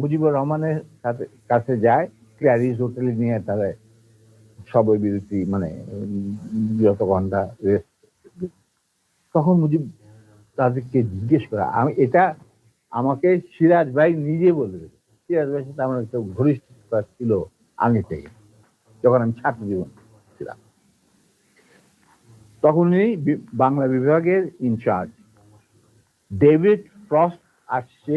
মুজিবুর রহমানের সাথে, কাছে যায় ক্যারিজ হোটেলে নিয়ে তারা সবই বিরতি মানে যত ঘণ্টা তখন মুজিব তাদেরকে জিজ্ঞেস করা, আমি, এটা আমাকে সিরাজ ভাই নিজে বলবে সিরাজ ভাই সাথে আমার একটা ঘনিষ্ঠতা ছিল আগে থেকে, যখন আমি ছাত্র জীবন ছিলাম। তখন উনি বাংলা বিভাগের ইনচার্জ ডেভিড ফ্রস্ট আসছে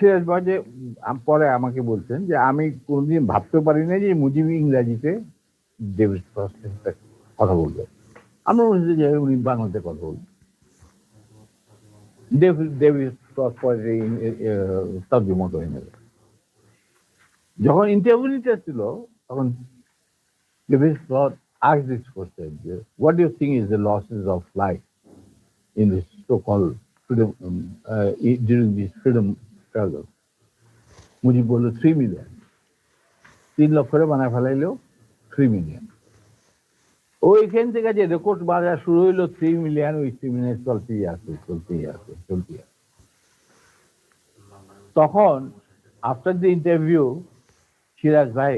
শেষ বাজে পরে আমাকে বলছেন যে আমি কোনদিন ভাবতে পারি না যে মুজিব ইংরাজিতে ডেভিড ফ্রস্টের কথা বলবে। আমরা হচ্ছে যে উনি বাংলাতে কথা বলবেন ডেভিড ডেভিড ফ্রস্ট পরে তর্জমা যখন ইন্টারভিউ নিতে ছিল তখন David asked this question what do you think is the losses of life in this so-called freedom um, uh, i- during freedom Mujib বলল থ্রি মিলিয়ন তিন লক্ষরে বানায় ফেলাইলো থ্রি মিলিয়ন ওইখান থেকে যে রেকর্ড বাজার শুরু হইল থ্রি মিলিয়ন ওই থ্রি মিলিয়ন চলতেই আছে চলতেই আছে চলতেই আছে। তখন আফটার দ্য ইন্টারভিউ সিরাজ ভাই,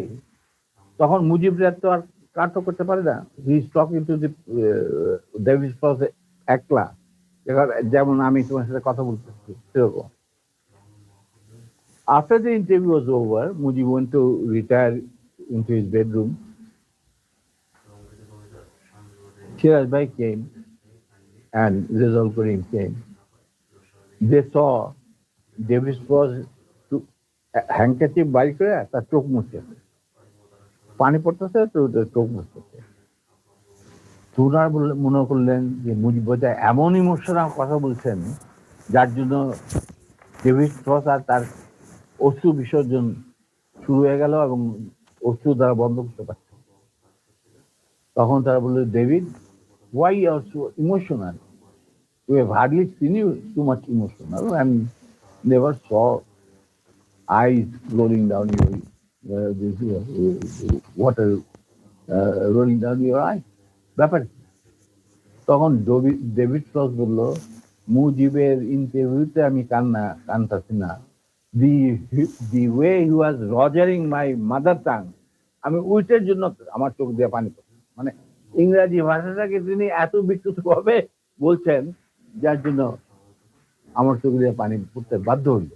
তখন মুজিবরা তো আর কাট করতে পারে না। He is talking to the David Frost একলা। যেমন আমি তোমার সাথে কথা বলতেছি, সেরকম। After the interview was over, Mujib went to retire into his bedroom. Shiraz Bhai came and Rizal Karim came. They saw Davis was to handkerchief বাড়ি করে তার চোখ মুছতেছে পানি তো ওটা চোখ মুছতেছে তুনার মনে করলেন যে মুজিব বোধহয় এমন ইমোশনাল কথা বলছেন যার জন্য ডেভিড ফ্রস আর তার অশ্রু বিসর্জন শুরু হয়ে গেল এবং অশ্রু দ্বারা বন্ধ করতে পারছে। তখন তারা বলল David why are so emotional you have hardly seen you too much emotional and never saw eyes rolling down your water rolling down your eye ব্যাপার তখন ডেভিড ফ্রস বলল, মুজিবের ইন্টারভিউতে আমি কান্না, কানতাছি না। The the way he was rogering my mother tongue, আমি উইটের জন্য আমার চোখ দিয়ে পানি পড়ছে মানে ইংরাজি ভাষাটাকে তিনি এত বিকৃত ভাবে বলছেন, যার জন্য আমার চোখ দিয়ে পানি পড়তে বাধ্য হইল